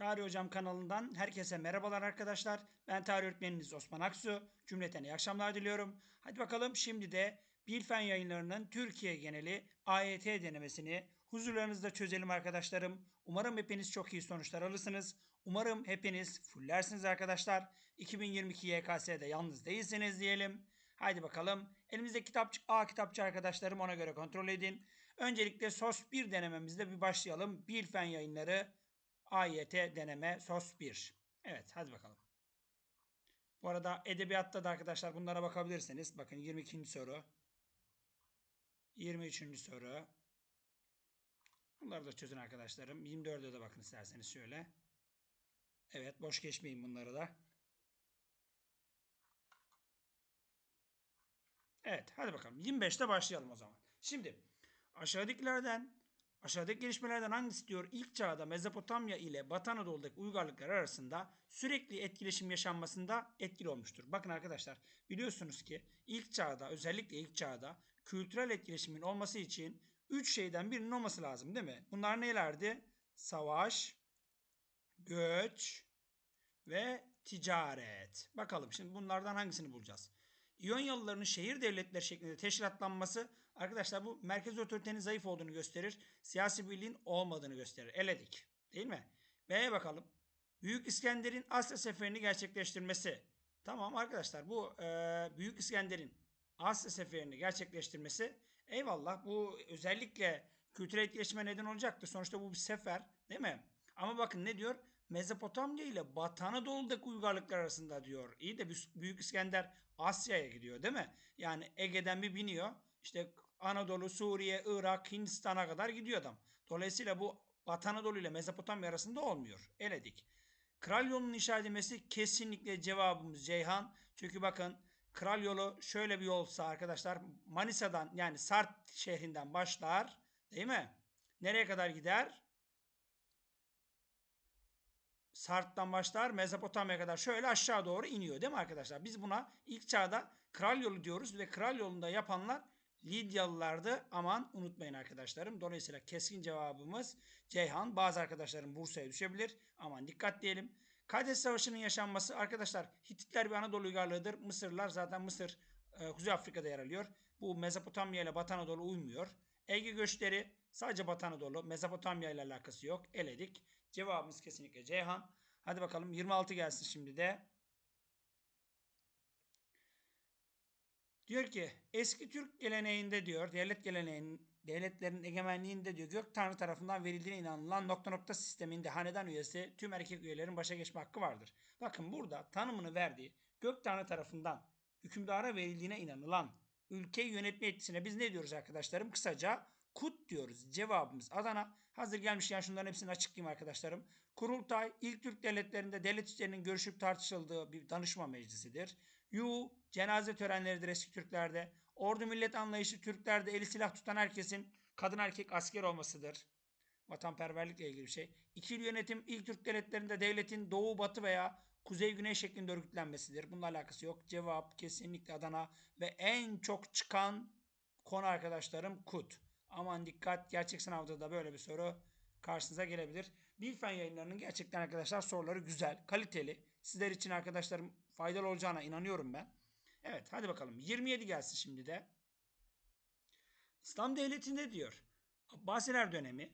Tarih Hocam kanalından herkese merhabalar arkadaşlar. Ben tarih öğretmeniniz Osman Aksu. Cümleten iyi akşamlar diliyorum. Hadi bakalım şimdi de Bilfen yayınlarının Türkiye geneli AYT denemesini huzurlarınızda çözelim arkadaşlarım. Umarım hepiniz çok iyi sonuçlar alırsınız. Umarım hepiniz fullersiniz arkadaşlar. 2022 YKS'de yalnız değilsiniz diyelim. Haydi bakalım. Elimizde kitapçık A kitapçı arkadaşlarım ona göre kontrol edin. Öncelikle SOS 1 denememizde bir başlayalım. Bilfen yayınları AYT deneme SOS 1. Evet hadi bakalım. Bu arada edebiyatta da arkadaşlar bunlara bakabilirsiniz. Bakın 22. soru. 23. soru. Bunları da çözün arkadaşlarım. 24'e de bakın isterseniz şöyle. Evet boş geçmeyin bunları da. Evet hadi bakalım. 25'te başlayalım o zaman. Şimdi aşağıdakilerden Aşağıdaki gelişmelerden hangisi diyor ilk çağda Mezopotamya ile Batı Anadolu'daki uygarlıklar arasında sürekli etkileşim yaşanmasında etkili olmuştur. Bakın arkadaşlar biliyorsunuz ki ilk çağda özellikle ilk çağda kültürel etkileşimin olması için üç şeyden birinin olması lazım değil mi? Bunlar nelerdi? Savaş, göç ve ticaret. Bakalım şimdi bunlardan hangisini bulacağız? İyonyalıların şehir devletleri şeklinde teşkilatlanması arkadaşlar bu merkez otoritenin zayıf olduğunu gösterir. Siyasi birliğin olmadığını gösterir. Eledik. Değil mi? B'ye bakalım. Büyük İskender'in Asya seferini gerçekleştirmesi. Tamam arkadaşlar bu e, Büyük İskender'in Asya seferini gerçekleştirmesi eyvallah bu özellikle kültürel etkileşime neden olacaktır. Sonuçta bu bir sefer değil mi? Ama bakın ne diyor? Mezopotamya ile Batı Anadolu'daki uygarlıklar arasında diyor. İyi de Büyük İskender Asya'ya gidiyor değil mi? Yani Ege'den bir biniyor. İşte Anadolu, Suriye, Irak, Hindistan'a kadar gidiyor adam. Dolayısıyla bu Batı Anadolu ile Mezopotamya arasında olmuyor. Eledik. Kral yolunun inşa edilmesi kesinlikle cevabımız Ceyhan. Çünkü bakın kral yolu şöyle bir yolsa arkadaşlar Manisa'dan yani Sart şehrinden başlar değil mi? Nereye kadar gider? Sart'tan başlar Mezopotamya'ya kadar şöyle aşağı doğru iniyor değil mi arkadaşlar? Biz buna ilk çağda kral yolu diyoruz ve kral yolunda yapanlar Lidyalılardı. Aman unutmayın arkadaşlarım. Dolayısıyla keskin cevabımız Ceyhan. Bazı arkadaşlarım Bursa'ya düşebilir. Aman dikkat diyelim. Kades Savaşı'nın yaşanması arkadaşlar Hititler bir Anadolu uygarlığıdır. Mısırlar zaten Mısır e, Kuzey Afrika'da yer alıyor. Bu Mezopotamya ile Batı Anadolu uymuyor. Ege göçleri sadece Batı Anadolu. Mezopotamya ile alakası yok. Eledik. Cevabımız kesinlikle Ceyhan. Hadi bakalım 26 gelsin şimdi de. Diyor ki eski Türk geleneğinde diyor devlet geleneğinin devletlerin egemenliğinde diyor gök tanrı tarafından verildiğine inanılan nokta nokta sisteminde hanedan üyesi tüm erkek üyelerin başa geçme hakkı vardır. Bakın burada tanımını verdiği gök tanrı tarafından hükümdara verildiğine inanılan ülkeyi yönetme etkisine biz ne diyoruz arkadaşlarım? Kısaca Kut diyoruz. Cevabımız Adana. Hazır gelmişken şunların hepsini açıklayayım arkadaşlarım. Kurultay ilk Türk devletlerinde devlet işlerinin görüşüp tartışıldığı bir danışma meclisidir. Yu cenaze törenleridir eski Türklerde. Ordu millet anlayışı Türklerde eli silah tutan herkesin kadın erkek asker olmasıdır. Vatanperverlikle ilgili bir şey. İkili yönetim ilk Türk devletlerinde devletin doğu batı veya kuzey güney şeklinde örgütlenmesidir. Bununla alakası yok. Cevap kesinlikle Adana ve en çok çıkan konu arkadaşlarım Kut. Aman dikkat gerçek sınavda da böyle bir soru karşınıza gelebilir. Bilfen yayınlarının gerçekten arkadaşlar soruları güzel, kaliteli. Sizler için arkadaşlarım faydalı olacağına inanıyorum ben. Evet hadi bakalım 27 gelsin şimdi de. İslam devletinde diyor Abbasiler dönemi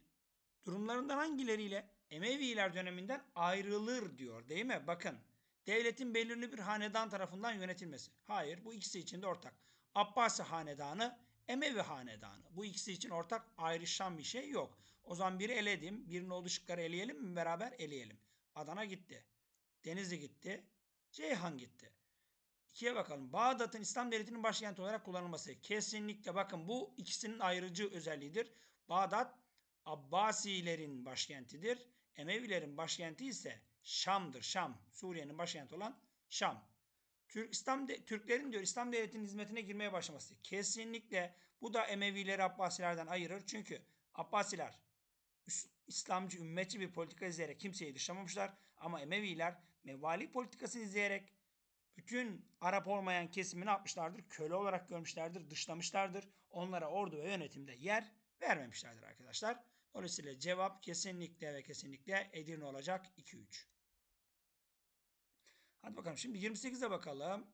durumlarından hangileriyle Emeviler döneminden ayrılır diyor değil mi? Bakın devletin belirli bir hanedan tarafından yönetilmesi. Hayır bu ikisi için de ortak. Abbasi hanedanı Emevi hanedanı. Bu ikisi için ortak ayrışan bir şey yok. O zaman biri eledim. Birinin olduğu şıkları eleyelim mi beraber? Eleyelim. Adana gitti. Denizli gitti. Ceyhan gitti. İkiye bakalım. Bağdat'ın İslam devletinin başkenti olarak kullanılması. Kesinlikle bakın bu ikisinin ayrıcı özelliğidir. Bağdat Abbasilerin başkentidir. Emevilerin başkenti ise Şam'dır. Şam. Suriye'nin başkenti olan Şam. Türk İslam de, Türklerin diyor İslam devletinin hizmetine girmeye başlaması. Kesinlikle bu da Emevileri Abbasilerden ayırır. Çünkü Abbasiler İslamcı, ümmetçi bir politika izleyerek kimseyi dışlamamışlar. Ama Emeviler mevali politikasını izleyerek bütün Arap olmayan kesimi ne yapmışlardır? Köle olarak görmüşlerdir, dışlamışlardır. Onlara ordu ve yönetimde yer vermemişlerdir arkadaşlar. Dolayısıyla cevap kesinlikle ve kesinlikle Edirne olacak 2-3. Hadi bakalım şimdi 28'e bakalım.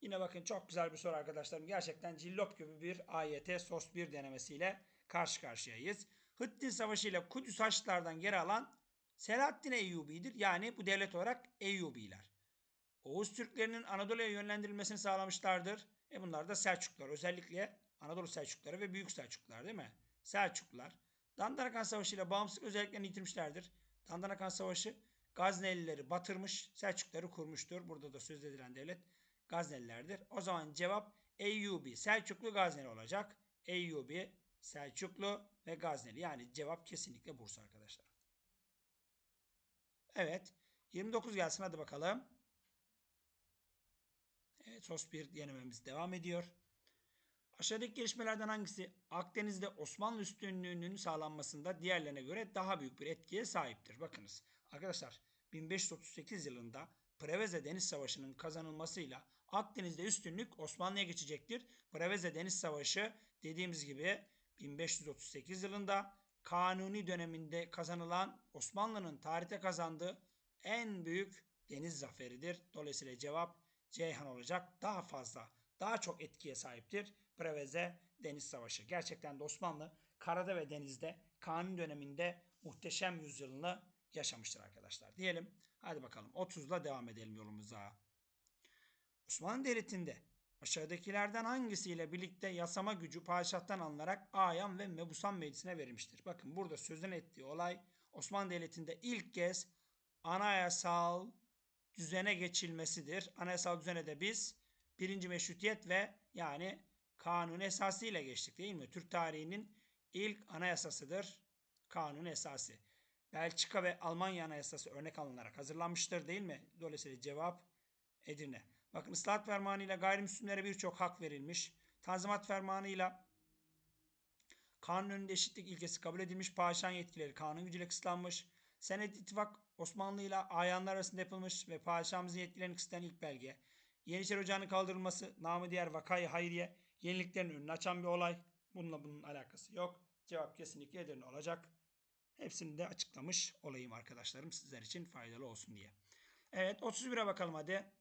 Yine bakın çok güzel bir soru arkadaşlarım. Gerçekten cillop gibi bir AYT SOS 1 denemesiyle karşı karşıyayız. Hıttin Savaşı ile Kudüs Haçlılardan geri alan Selahaddin Eyyubi'dir. Yani bu devlet olarak Eyyubiler. Oğuz Türklerinin Anadolu'ya yönlendirilmesini sağlamışlardır. E bunlar da Selçuklular. Özellikle Anadolu Selçukluları ve Büyük Selçuklular değil mi? Selçuklular. Dandanakan Savaşı ile bağımsızlık özelliklerini yitirmişlerdir. Dandanakan Savaşı Gaznelileri batırmış, Selçukları kurmuştur. Burada da söz edilen devlet Gaznelilerdir. O zaman cevap Eyyubi, Selçuklu, Gazneli olacak. Eyyubi, Selçuklu ve Gazneli. Yani cevap kesinlikle Bursa arkadaşlar. Evet. 29 gelsin hadi bakalım. Evet SOS 1 denememiz devam ediyor. Aşağıdaki gelişmelerden hangisi Akdeniz'de Osmanlı üstünlüğünün sağlanmasında diğerlerine göre daha büyük bir etkiye sahiptir? Bakınız arkadaşlar 1538 yılında Preveze Deniz Savaşı'nın kazanılmasıyla Akdeniz'de üstünlük Osmanlı'ya geçecektir. Preveze Deniz Savaşı dediğimiz gibi 1538 yılında Kanuni döneminde kazanılan Osmanlı'nın tarihte kazandığı en büyük deniz zaferidir. Dolayısıyla cevap Ceyhan olacak. Daha fazla, daha çok etkiye sahiptir. Preveze Deniz Savaşı. Gerçekten de Osmanlı karada ve denizde Kanuni döneminde muhteşem yüzyılını yaşamıştır arkadaşlar. Diyelim. Hadi bakalım 30'la devam edelim yolumuza. Osmanlı Devleti'nde aşağıdakilerden hangisiyle birlikte yasama gücü padişahtan alınarak Ayan ve Mebusan Meclisi'ne verilmiştir? Bakın burada sözün ettiği olay Osmanlı Devleti'nde ilk kez anayasal düzene geçilmesidir. Anayasal düzene de biz birinci meşrutiyet ve yani kanun esası ile geçtik değil mi? Türk tarihinin ilk anayasasıdır kanun esası. Belçika ve Almanya anayasası örnek alınarak hazırlanmıştır değil mi? Dolayısıyla cevap Edirne. Bakın ıslahat fermanı ile gayrimüslimlere birçok hak verilmiş. Tanzimat fermanı ile kanun önünde eşitlik ilkesi kabul edilmiş. Padişahın yetkileri kanun gücüyle kısıtlanmış. Senet ittifak Osmanlı ile ayanlar arasında yapılmış ve padişahımızın yetkilerini kısıtlayan ilk belge. Yeniçeri Ocağı'nın kaldırılması, namı diğer vakayı hayriye, yeniliklerin önünü açan bir olay. Bununla bunun alakası yok. Cevap kesinlikle Edirne olacak. Hepsini de açıklamış olayım arkadaşlarım sizler için faydalı olsun diye. Evet 31'e bakalım hadi.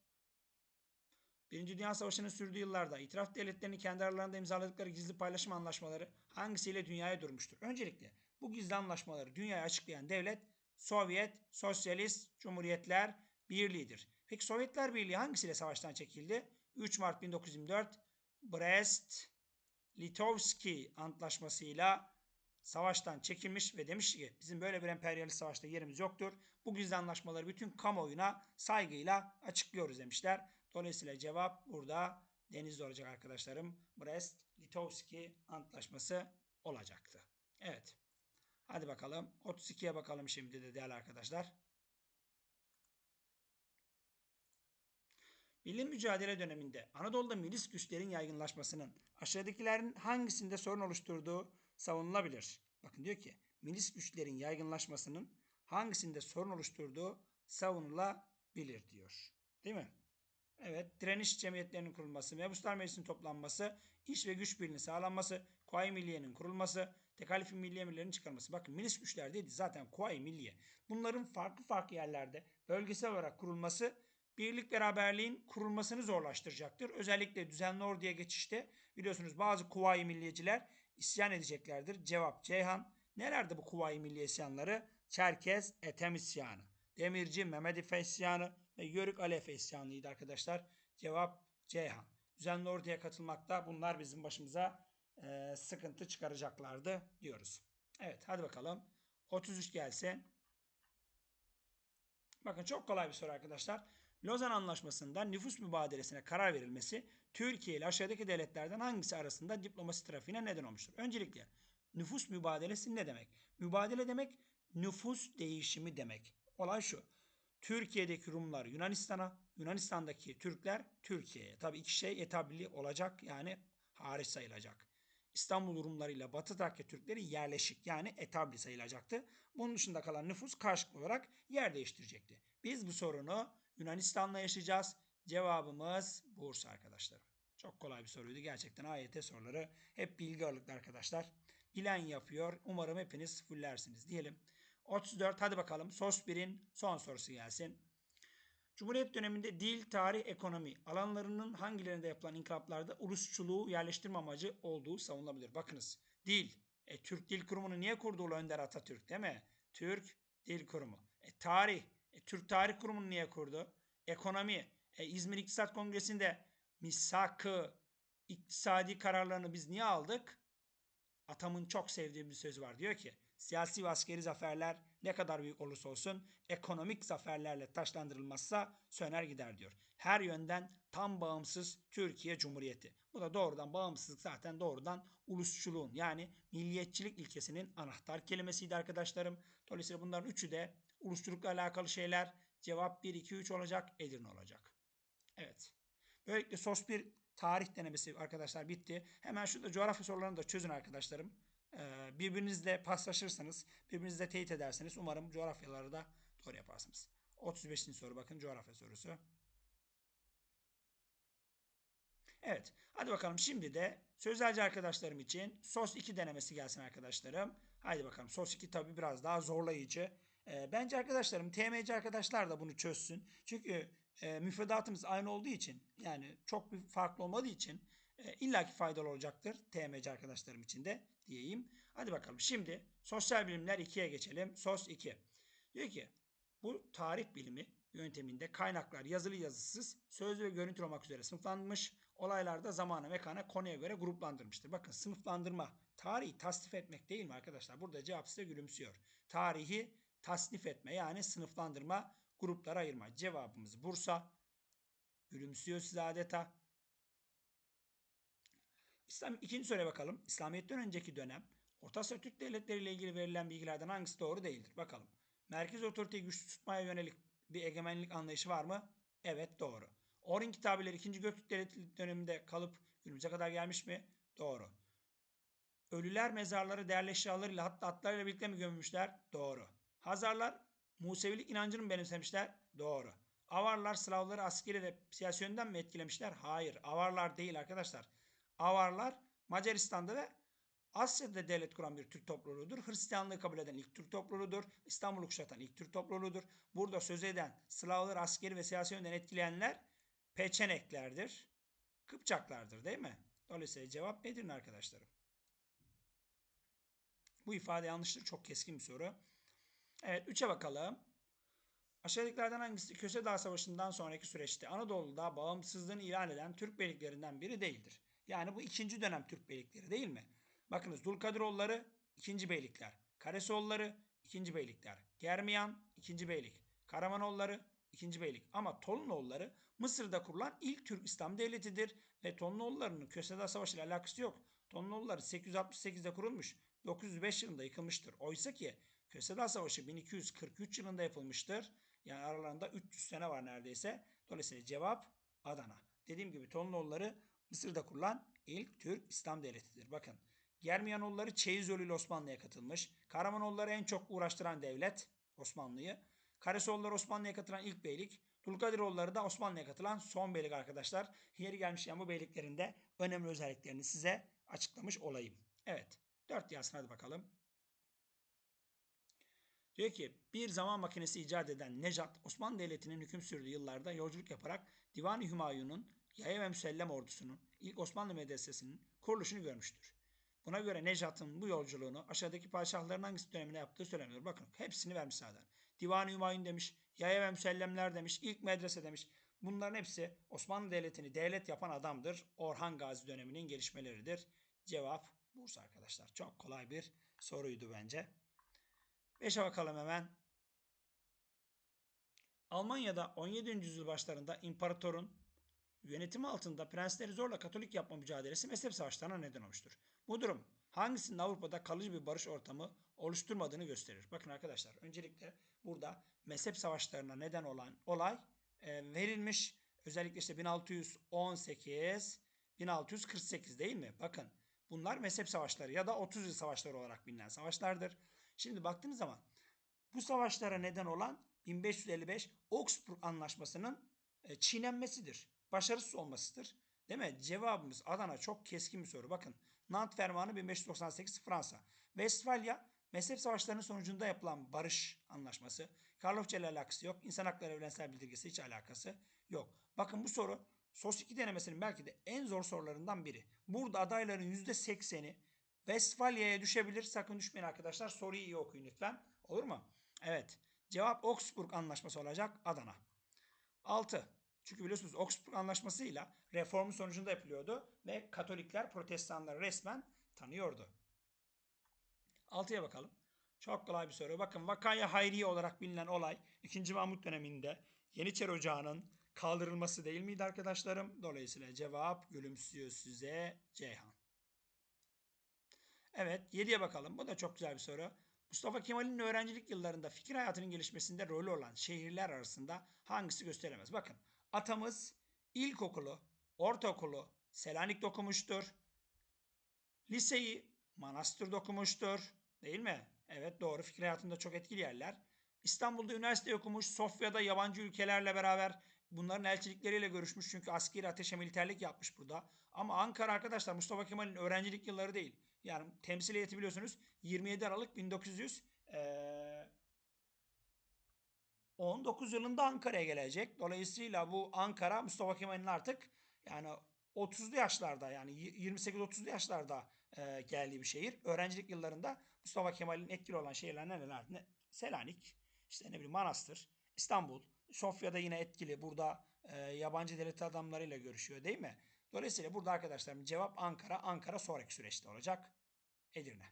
Birinci Dünya Savaşı'nın sürdüğü yıllarda itiraf devletlerinin kendi aralarında imzaladıkları gizli paylaşım anlaşmaları hangisiyle dünyaya durmuştur? Öncelikle bu gizli anlaşmaları dünyaya açıklayan devlet Sovyet Sosyalist Cumhuriyetler Birliği'dir. Peki Sovyetler Birliği hangisiyle savaştan çekildi? 3 Mart 1924 Brest Litovski antlaşmasıyla savaştan çekilmiş ve demiş ki bizim böyle bir emperyalist savaşta yerimiz yoktur. Bu gizli anlaşmaları bütün kamuoyuna saygıyla açıklıyoruz demişler. Dolayısıyla cevap burada denizde olacak arkadaşlarım. Brest Litovski antlaşması olacaktı. Evet. Hadi bakalım. 32'ye bakalım şimdi de değerli arkadaşlar. Milli mücadele döneminde Anadolu'da milis güçlerin yaygınlaşmasının aşağıdakilerin hangisinde sorun oluşturduğu savunulabilir. Bakın diyor ki milis güçlerin yaygınlaşmasının hangisinde sorun oluşturduğu savunulabilir diyor. Değil mi? Evet, direniş cemiyetlerinin kurulması, mebuslar meclisinin toplanması, iş ve güç birliğinin sağlanması, Kuvayi Milliye'nin kurulması, tekalifi milli emirlerin çıkarılması. Bakın milis güçler dedi zaten Kuvayi Milliye. Bunların farklı farklı yerlerde bölgesel olarak kurulması birlik beraberliğin kurulmasını zorlaştıracaktır. Özellikle düzenli orduya geçişte biliyorsunuz bazı Kuvayi Milliyeciler isyan edeceklerdir. Cevap Ceyhan. Nerede bu Kuvayi Milliye isyanları? Çerkez Etem isyanı. Demirci Mehmet Efe isyanı ve Yörük Ali isyanıydı arkadaşlar. Cevap Ceyhan. Düzenli orduya katılmakta bunlar bizim başımıza e, sıkıntı çıkaracaklardı diyoruz. Evet hadi bakalım. 33 gelsin. Bakın çok kolay bir soru arkadaşlar. Lozan Anlaşması'nda nüfus mübadelesine karar verilmesi Türkiye ile aşağıdaki devletlerden hangisi arasında diplomasi trafiğine neden olmuştur? Öncelikle nüfus mübadelesi ne demek? Mübadele demek nüfus değişimi demek. Olay şu. Türkiye'deki Rumlar Yunanistan'a, Yunanistan'daki Türkler Türkiye'ye. Tabii iki şey etabli olacak yani hariç sayılacak. İstanbul Rumları ile Batı Trakya Türkleri yerleşik yani etabli sayılacaktı. Bunun dışında kalan nüfus karşılıklı olarak yer değiştirecekti. Biz bu sorunu Yunanistan'la yaşayacağız. Cevabımız Bursa arkadaşlar. Çok kolay bir soruydu. Gerçekten AYT soruları hep bilgi ağırlıklı arkadaşlar. bilen yapıyor. Umarım hepiniz fullersiniz diyelim. 34 hadi bakalım sos 1'in son sorusu gelsin. Cumhuriyet döneminde dil, tarih, ekonomi alanlarının hangilerinde yapılan inkılaplarda ulusçuluğu yerleştirme amacı olduğu savunulabilir. Bakınız dil, e, Türk Dil Kurumu'nu niye kurdu Ulu Önder Atatürk değil mi? Türk Dil Kurumu. E, tarih, e, Türk Tarih Kurumu'nu niye kurdu? Ekonomi, e, İzmir İktisat Kongresi'nde misak-ı iktisadi kararlarını biz niye aldık? Atamın çok sevdiği bir söz var. Diyor ki siyasi ve askeri zaferler ne kadar büyük olursa olsun ekonomik zaferlerle taşlandırılmazsa söner gider diyor. Her yönden tam bağımsız Türkiye Cumhuriyeti. Bu da doğrudan bağımsızlık zaten doğrudan ulusçuluğun yani milliyetçilik ilkesinin anahtar kelimesiydi arkadaşlarım. Dolayısıyla bunların üçü de ulusçulukla alakalı şeyler. Cevap 1, 2, 3 olacak. Edirne olacak. Evet. Böylelikle sos bir tarih denemesi arkadaşlar bitti. Hemen şurada coğrafya sorularını da çözün arkadaşlarım. Ee, birbirinizle paslaşırsanız, birbirinizle teyit ederseniz umarım coğrafyaları da doğru yaparsınız. 35. soru bakın coğrafya sorusu. Evet. Hadi bakalım şimdi de sözelci arkadaşlarım için SOS 2 denemesi gelsin arkadaşlarım. Haydi bakalım SOS 2 tabi biraz daha zorlayıcı. Ee, bence arkadaşlarım TMC arkadaşlar da bunu çözsün. Çünkü e, müfredatımız aynı olduğu için yani çok bir farklı olmadığı için e, illaki faydalı olacaktır TMC arkadaşlarım için de diyeyim. Hadi bakalım şimdi sosyal bilimler 2'ye geçelim. SOS 2. Diyor ki bu tarih bilimi yönteminde kaynaklar yazılı yazısız, sözlü ve görüntülü olmak üzere sınıflanmış. Olaylarda zamana, mekana, konuya göre gruplandırmıştır. Bakın sınıflandırma, tarihi tasnif etmek değil mi arkadaşlar? Burada cevap size gülümsüyor. Tarihi tasnif etme yani sınıflandırma, gruplara ayırma. Cevabımız Bursa. Gülümsüyor size adeta. İslam, ikinci soruya bakalım. İslamiyet'ten önceki dönem Orta Asya Türk devletleri ile ilgili verilen bilgilerden hangisi doğru değildir? Bakalım. Merkez otoriteyi güçlü tutmaya yönelik bir egemenlik anlayışı var mı? Evet doğru. Orin kitabeleri 2. Göktürk Devleti döneminde kalıp günümüze kadar gelmiş mi? Doğru. Ölüler mezarları değerli eşyalarıyla hatta atlarıyla birlikte mi gömülmüşler? Doğru. Hazarlar Musevilik inancını benimsemişler? Doğru. Avarlar Slavları askeri ve siyasi yönden mi etkilemişler? Hayır. Avarlar değil arkadaşlar. Avarlar Macaristan'da ve Asya'da devlet kuran bir Türk topluluğudur. Hristiyanlığı kabul eden ilk Türk topluluğudur. İstanbul'u kuşatan ilk Türk topluluğudur. Burada söz eden Slavları askeri ve siyasi yönden etkileyenler Peçeneklerdir. Kıpçaklardır değil mi? Dolayısıyla cevap nedir arkadaşlarım? Bu ifade yanlıştır. Çok keskin bir soru. Evet 3'e bakalım. Aşağıdakilerden hangisi Köse Dağ Savaşı'ndan sonraki süreçte Anadolu'da bağımsızlığını ilan eden Türk beyliklerinden biri değildir? Yani bu ikinci dönem Türk beylikleri değil mi? Bakınız Dulkadiroğulları ikinci beylikler. Karesoğulları ikinci beylikler. Germiyan ikinci beylik. Karamanoğulları ikinci beylik. Ama Tolunoğulları Mısır'da kurulan ilk Türk İslam devletidir ve Tolunoğullarının Köse Dağ Savaşı ile alakası yok. Tolunoğulları 868'de kurulmuş. 905 yılında yıkılmıştır. Oysa ki Köse Dağ Savaşı 1243 yılında yapılmıştır. Yani aralarında 300 sene var neredeyse. Dolayısıyla cevap Adana. Dediğim gibi Tolunoğulları Mısır'da kurulan ilk Türk İslam devletidir. Bakın Germiyanoğulları Çeyizöl ile Osmanlı'ya katılmış. Karamanoğulları en çok uğraştıran devlet Osmanlı'yı. Karasoğulları Osmanlı'ya katılan ilk beylik. Dulkadiroğulları da Osmanlı'ya katılan son beylik arkadaşlar. Yeri gelmişken bu beyliklerin de önemli özelliklerini size açıklamış olayım. Evet. Dört yazsın hadi bakalım. Diyor ki bir zaman makinesi icat eden Necat Osmanlı Devleti'nin hüküm sürdüğü yıllarda yolculuk yaparak Divan-ı Hümayun'un yaya ve müsellem ordusunun ilk Osmanlı medresesinin kuruluşunu görmüştür. Buna göre Necat'ın bu yolculuğunu aşağıdaki padişahların hangisi döneminde yaptığı söyleniyor. Bakın hepsini vermiş zaten. Divan-ı Hümayun demiş, yaya ve müsellemler demiş, ilk medrese demiş. Bunların hepsi Osmanlı Devleti'ni devlet yapan adamdır. Orhan Gazi döneminin gelişmeleridir. Cevap Bursa arkadaşlar. Çok kolay bir soruydu bence. 5'e bakalım hemen. Almanya'da 17. yüzyıl başlarında imparatorun yönetimi altında prensleri zorla Katolik yapma mücadelesi mezhep savaşlarına neden olmuştur. Bu durum hangisinin Avrupa'da kalıcı bir barış ortamı oluşturmadığını gösterir. Bakın arkadaşlar öncelikle burada mezhep savaşlarına neden olan olay e, verilmiş. Özellikle işte 1618, 1648 değil mi? Bakın bunlar mezhep savaşları ya da 30 yıl savaşları olarak bilinen savaşlardır. Şimdi baktığınız zaman bu savaşlara neden olan 1555 Augsburg Anlaşması'nın e, çiğnenmesidir. Başarısız olmasıdır. Değil mi? Cevabımız Adana çok keskin bir soru. Bakın Nant Fermanı 1598 Fransa. Westfalia mezhep savaşlarının sonucunda yapılan barış anlaşması. Karlofça ile alakası yok. İnsan hakları evrensel bildirgesi hiç alakası yok. Bakın bu soru SOS 2 denemesinin belki de en zor sorularından biri. Burada adayların %80'i Westfalia'ya düşebilir. Sakın düşmeyin arkadaşlar. Soruyu iyi okuyun lütfen. Olur mu? Evet. Cevap Augsburg Anlaşması olacak Adana. 6. Çünkü biliyorsunuz Augsburg Anlaşması'yla reformun sonucunda yapılıyordu ve Katolikler Protestanları resmen tanıyordu. 6'ya bakalım. Çok kolay bir soru. Bakın Vakaya Hayriye olarak bilinen olay 2. Mahmut döneminde Yeniçeri Ocağı'nın kaldırılması değil miydi arkadaşlarım? Dolayısıyla cevap gülümsüyor size Ceyhan. Evet 7'ye bakalım. Bu da çok güzel bir soru. Mustafa Kemal'in öğrencilik yıllarında fikir hayatının gelişmesinde rolü olan şehirler arasında hangisi gösterilemez? Bakın atamız ilkokulu, ortaokulu Selanik'te okumuştur. Liseyi Manastır'da okumuştur. Değil mi? Evet doğru. Fikir hayatında çok etkili yerler. İstanbul'da üniversite okumuş. Sofya'da yabancı ülkelerle beraber bunların elçilikleriyle görüşmüş. Çünkü askeri ateşe militerlik yapmış burada. Ama Ankara arkadaşlar Mustafa Kemal'in öğrencilik yılları değil. Yani temsiliyeti biliyorsunuz 27 Aralık 1919 yılında Ankara'ya gelecek. Dolayısıyla bu Ankara Mustafa Kemal'in artık yani 30'lu yaşlarda yani 28-30'lu yaşlarda e, geldiği bir şehir. Öğrencilik yıllarında Mustafa Kemal'in etkili olan şehirler neler? Ne? Selanik, işte ne bileyim Manastır, İstanbul, Sofya'da yine etkili. Burada e, yabancı devlet adamlarıyla görüşüyor değil mi? Dolayısıyla burada arkadaşlarım cevap Ankara. Ankara sonraki süreçte olacak. Edirne.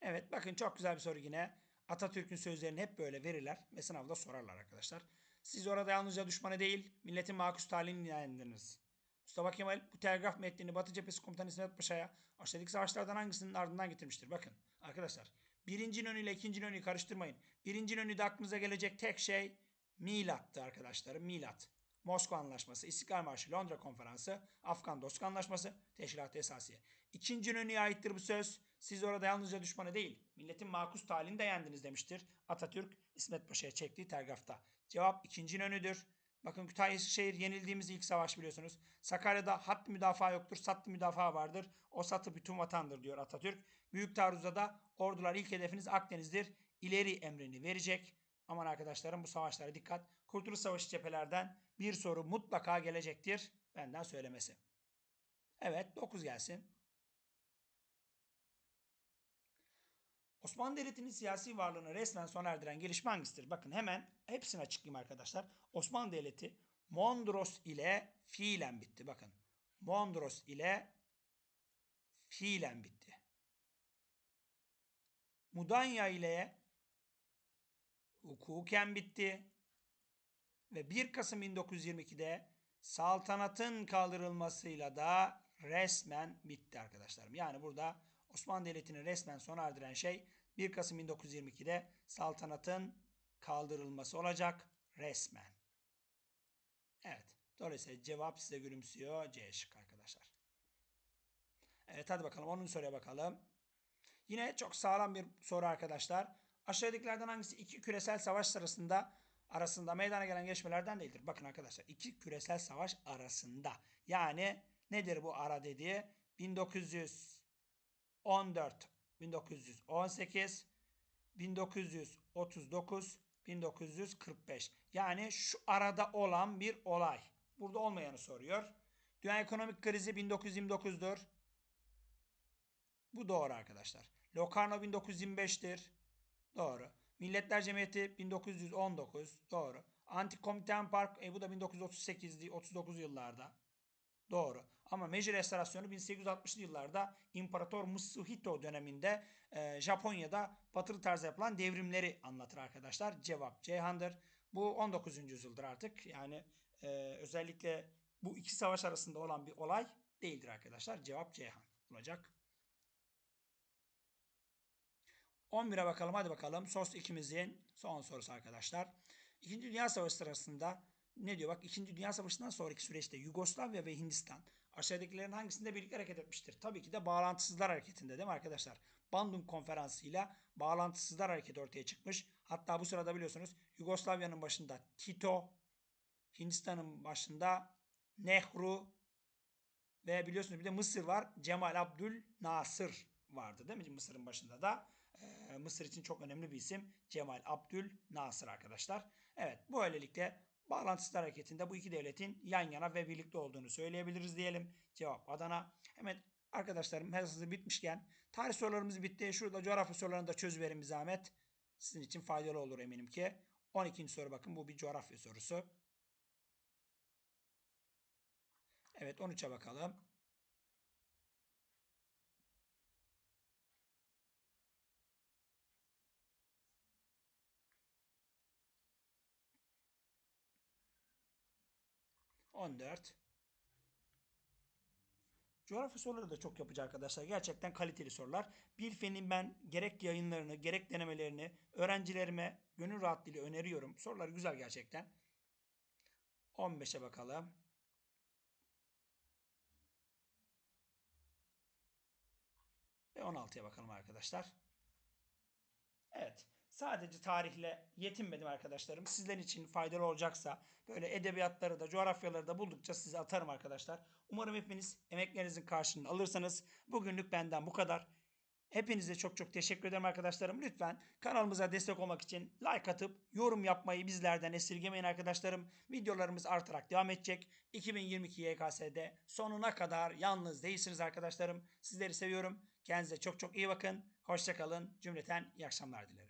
Evet bakın çok güzel bir soru yine. Atatürk'ün sözlerini hep böyle verirler ve sınavda sorarlar arkadaşlar. Siz orada yalnızca düşmanı değil, milletin makus talihini yayındınız. Mustafa Kemal bu telgraf metnini Batı Cephesi Komutanı İsmet Paşa'ya aşağıdaki savaşlardan hangisinin ardından getirmiştir? Bakın arkadaşlar birinci İnönü ile ikinci İnönü'yü karıştırmayın. Birinci İnönü'de aklınıza gelecek tek şey Milat'tı arkadaşlarım. Milat. Moskova Anlaşması, İstiklal Marşı, Londra Konferansı, Afgan Dostluk Anlaşması, Teşkilat-ı Esasiye. İkinci İnönü'ye aittir bu söz. Siz orada yalnızca düşmanı değil, milletin makus talihini de yendiniz demiştir. Atatürk İsmet Paşa'ya çektiği telgrafta. Cevap ikinci İnönü'dür. Bakın Kütahya şehir yenildiğimiz ilk savaş biliyorsunuz. Sakarya'da hat müdafaa yoktur, sattı müdafaa vardır. O satı bütün vatandır diyor Atatürk. Büyük taarruzda da ordular ilk hedefiniz Akdeniz'dir. İleri emrini verecek. Aman arkadaşlarım bu savaşlara dikkat. Kurtuluş Savaşı cephelerden bir soru mutlaka gelecektir. Benden söylemesi. Evet 9 gelsin. Osmanlı Devleti'nin siyasi varlığını resmen sona erdiren gelişme hangisidir? Bakın hemen hepsini açıklayayım arkadaşlar. Osmanlı Devleti Mondros ile fiilen bitti. Bakın Mondros ile fiilen bitti. Mudanya ile hukuken bitti. Ve 1 Kasım 1922'de saltanatın kaldırılmasıyla da resmen bitti arkadaşlarım. Yani burada Osmanlı Devleti'ni resmen sona erdiren şey 1 Kasım 1922'de saltanatın kaldırılması olacak resmen. Evet. Dolayısıyla cevap size gülümsüyor. C şık arkadaşlar. Evet hadi bakalım 10. soruya bakalım. Yine çok sağlam bir soru arkadaşlar. Aşağıdakilerden hangisi iki küresel savaş sırasında arasında meydana gelen gelişmelerden değildir? Bakın arkadaşlar iki küresel savaş arasında. Yani nedir bu ara dediği? 1914, 1918, 1939, 1945. Yani şu arada olan bir olay. Burada olmayanı soruyor. Dünya ekonomik krizi 1929'dur. Bu doğru arkadaşlar. Locarno 1925'tir. Doğru. Milletler Cemiyeti 1919. Doğru. Antikomiten Park e, bu da 1938'di. 39 yıllarda. Doğru. Ama Meiji Restorasyonu 1860'lı yıllarda İmparator Musuhito döneminde e, Japonya'da batılı tarzda yapılan devrimleri anlatır arkadaşlar. Cevap Ceyhan'dır. Bu 19. yüzyıldır artık. Yani e, özellikle bu iki savaş arasında olan bir olay değildir arkadaşlar. Cevap Ceyhan olacak. 11'e bakalım hadi bakalım. SOS ikimizin son sorusu arkadaşlar. İkinci Dünya Savaşı sırasında ne diyor? Bak İkinci Dünya Savaşı'ndan sonraki süreçte Yugoslavya ve Hindistan aşağıdakilerin hangisinde birlikte hareket etmiştir? Tabii ki de bağlantısızlar hareketinde değil mi arkadaşlar? Bandung konferansıyla bağlantısızlar hareketi ortaya çıkmış. Hatta bu sırada biliyorsunuz Yugoslavya'nın başında Tito, Hindistan'ın başında Nehru ve biliyorsunuz bir de Mısır var. Cemal Abdül Nasır vardı değil mi? Mısır'ın başında da. Ee, Mısır için çok önemli bir isim. Cemal Abdül Nasır arkadaşlar. Evet bu öylelikle bağlantısız hareketinde bu iki devletin yan yana ve birlikte olduğunu söyleyebiliriz diyelim. Cevap Adana. Hemen arkadaşlarım hızlı bitmişken tarih sorularımız bitti. Şurada coğrafya sorularını da çözüverin bir zahmet. Sizin için faydalı olur eminim ki. 12. soru bakın bu bir coğrafya sorusu. Evet 13'e bakalım. On dört. Coğrafya soruları da çok yapıcı arkadaşlar. Gerçekten kaliteli sorular. Bir fenin ben gerek yayınlarını gerek denemelerini öğrencilerime gönül rahatlığıyla öneriyorum. Sorular güzel gerçekten. 15'e bakalım. Ve 16'ya bakalım arkadaşlar. Evet. Sadece tarihle yetinmedim arkadaşlarım. Sizler için faydalı olacaksa böyle edebiyatları da coğrafyaları da buldukça size atarım arkadaşlar. Umarım hepiniz emeklerinizin karşılığını alırsanız. Bugünlük benden bu kadar. Hepinize çok çok teşekkür ederim arkadaşlarım. Lütfen kanalımıza destek olmak için like atıp yorum yapmayı bizlerden esirgemeyin arkadaşlarım. Videolarımız artarak devam edecek. 2022 YKS'de sonuna kadar yalnız değilsiniz arkadaşlarım. Sizleri seviyorum. Kendinize çok çok iyi bakın. Hoşçakalın. Cümleten iyi akşamlar dilerim.